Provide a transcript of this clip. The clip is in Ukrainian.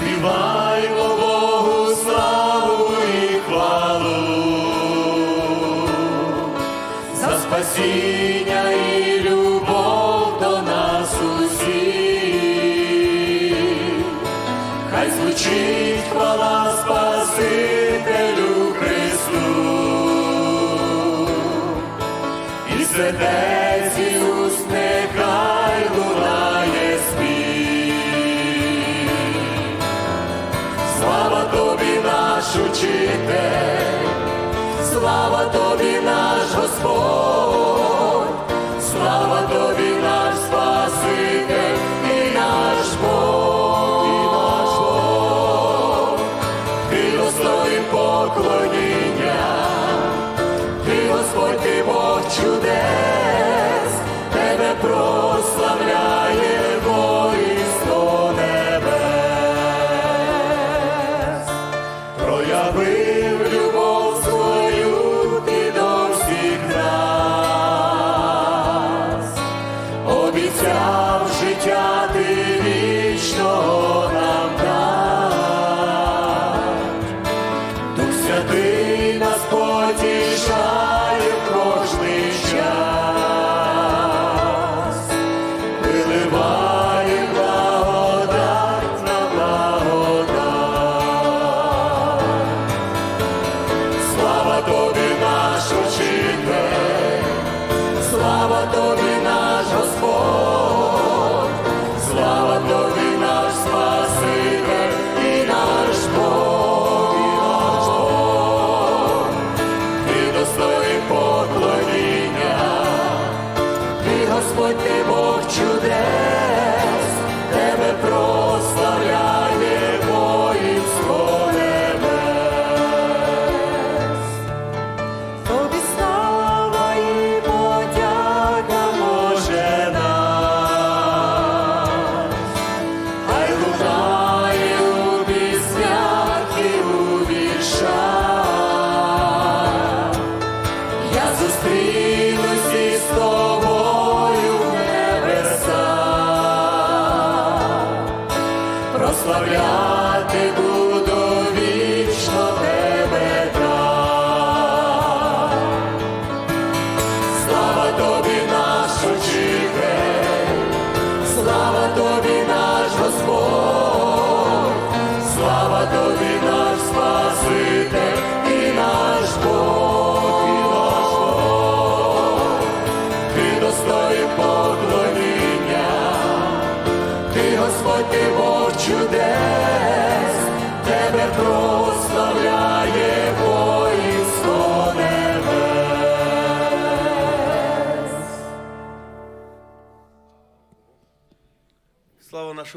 Співаймо Богу славу і хвалу за спасіння і любов до нас усіх, хай звучить хвала Спасителю Христу і святе. тобі наш учитель, слава тобі наш. We. Te тебе прославляє воїнство. Слава нашу.